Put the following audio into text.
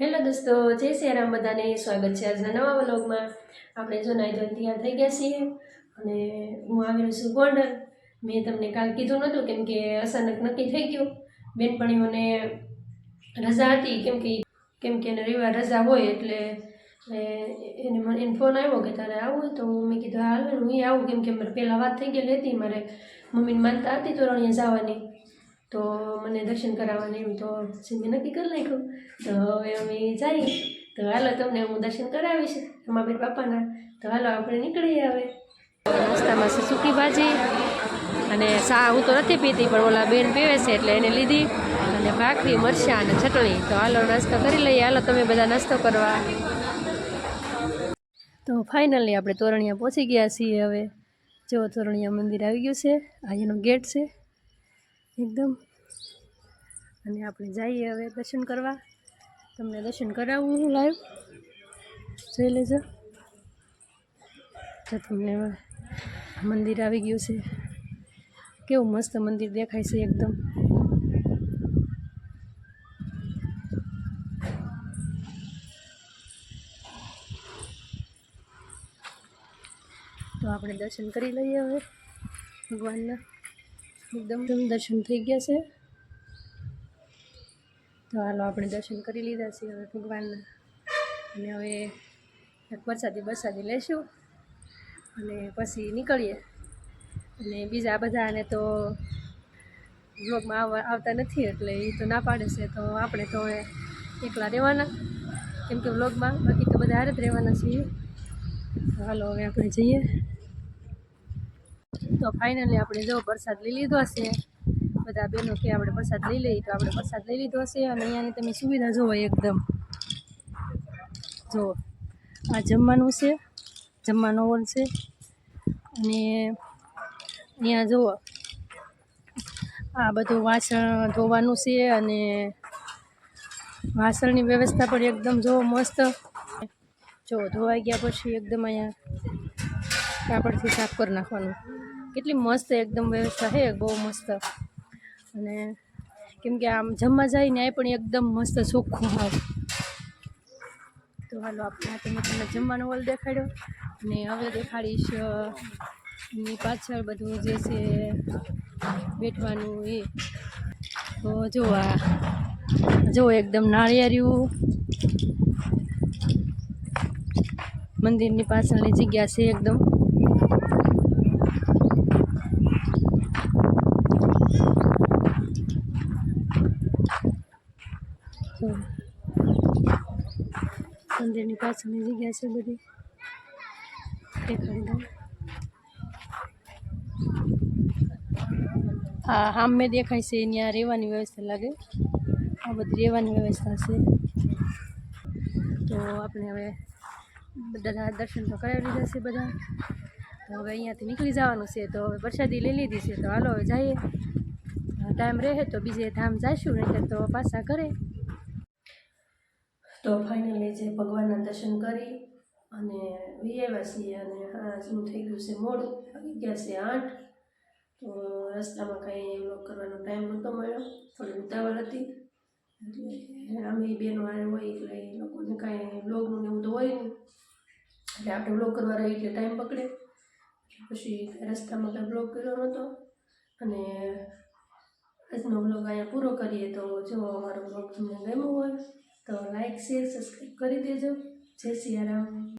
Hello દોસ્તો, જય શ્રી રામ બધાને, સ્વાગત છે આજના નવા વ્લોગમાં. આપણે જો નાઈ ધોઈને થઈ ગયા છીએ અને હું આવેલું છું ગોંડલ. મેં તમને કાલ કીધું નહોતું કેમ કે અચાનક નક્કી થઈ ગયું. બેનપણીઓને રજા હતી, કેમ કે કેમ કે એને રવિવાર રજા હોય એટલે એને મને એને ફોન આવ્યો કે તારે આવું તો મેં કીધું હાલ હું હું આવું. કેમ કે મારે પહેલાં વાત થઈ ગયેલી હતી, મારે મમ્મીને માનતા હતી તોરણીએ જવાની. તો મને દર્શન કરાવવાની એવું તો પછી નક્કી કરી નાખ્યું. તો હવે અમે જઈએ. તો હાલો તમને હું દર્શન કરાવીશ રમાબેન બાપાના તો હાલો આપણે નીકળીએ હવે. નાસ્તામાં છે સૂકી ભાજી અને ચા હું તો નથી પીતી, પણ ઓલા બેન પીવે છે એટલે એને લીધી. અને ભાખરી, મરચાં અને ચટણી. તો હાલો નાસ્તો કરી લઈએ. હાલો તમે બધા નાસ્તો કરવા. તો ફાઇનલી આપણે તોરણિયા પહોંચી ગયા છીએ હવે. જો તોરણિયા મંદિર આવી ગયું છે. આ એનો ગેટ છે. એકદમ. અને આપણે જઈએ હવે દર્શન કરવા. તમને દર્શન કરાવવું હું લાઈવ જોઈ લેજો. તો તમને મંદિર આવી ગયું છે. કેવું મસ્ત મંદિર દેખાય છે એકદમ. તો આપણે દર્શન કરી લઈએ હવે ભગવાનના. એકદમ દર્શન થઈ ગયા છે. તો હાલો આપણે દર્શન કરી લીધા છે હવે ભગવાનના. અને હવે એક વરસાદી વરસાદી લેશું અને પછી નીકળીએ. અને બીજા બધાને તો બ્લોગમાં આવવા આવતા નથી એટલે એ તો ના પાડે છે. તો આપણે તો એકલા રહેવાના. કેમ કે વ્લોગમાં બાકી તો બધા હારે જ રહેવાના છીએ. હાલો હવે આપણે જઈએ. તો ફાઇનલી આપણે જો પ્રસાદ લઈ લીધો છે બધા બહેનો કે આપણે પ્રસાદ લઈ લઈએ તો આપણે પ્રસાદ લઈ લીધો છે અને અહીંયાની તમે સુવિધા જુઓ એકદમ. જો આ જમવાનું છે, જમવાનો હોલ છે. અને અહીંયા જુઓ. આ બધું વાસણ ધોવાનું છે અને વાસણની વ્યવસ્થા પણ એકદમ જુઓ મસ્ત. જો ધોવાઈ ગયા પછી એકદમ અહીંયા કાપડથી સાફ કરી નાખવાનું. કેટલી મસ્ત એકદમ વ્યવસ્થા છે બહુ મસ્ત. અને કેમ કે આમ જમવા જાય ને પણ એકદમ મસ્ત ચોખ્ખું હાવ. તો હાલો, આપણે તમે તમને જમવાનો હોલ દેખાડ્યો. અને હવે દેખાડીશ એની પાછળ બધું જે છે બેઠવાનું એ. તો જો આ, જો એકદમ નાળિયેરિયું. મંદિરની પાછળની જગ્યા છે એકદમ તો મંદિરની પાછળની જગ્યા છે બધી દેખાડી દઉં હા સામે દેખાય છે ત્યાં રહેવાની વ્યવસ્થા લાગે આ બધી રહેવાની વ્યવસ્થા છે તો આપણે હવે બધા દર્શન તો કરાવી લીધા છે બધા તો હવે અહીંયાથી નીકળી જવાનું છે તો હવે પ્રસાદી લઈ લીધી છે તો હાલો હવે જઈએ ટાઈમ રહે તો બીજે ધામ જઈશું નહીં તો પાછા ઘરે તો ફાઇનલી જે ભગવાનના દર્શન કરી અને વી છીએ અને આ શું થઈ ગયું છે મોડું? આવી આઠ. તો રસ્તામાં કાંઈ વ્લોગ કરવાનો ટાઈમ નહોતો મળ્યો. થોડી ઉતાવળ હતી. એટલે અમે બેનો આરે હોય એટલે એ લોકોને કાંઈ વ્લોગનું ને એવું તો હોય નહીં એટલે આપણે વ્લોગ કરવા રહીએ એટલે ટાઈમ પકડે. પછી રસ્તામાં કાંઈ વ્લોગ કર્યો નહોતો. અને આજનો બ્લોગ અહીંયા પૂરો કરીએ તો જો અમારો વ્લોગ તમને ગમ્યો હોય તો લાઈક શેર સબસ્ક્રાઈબ કરી દેજો. જય સિયારામ.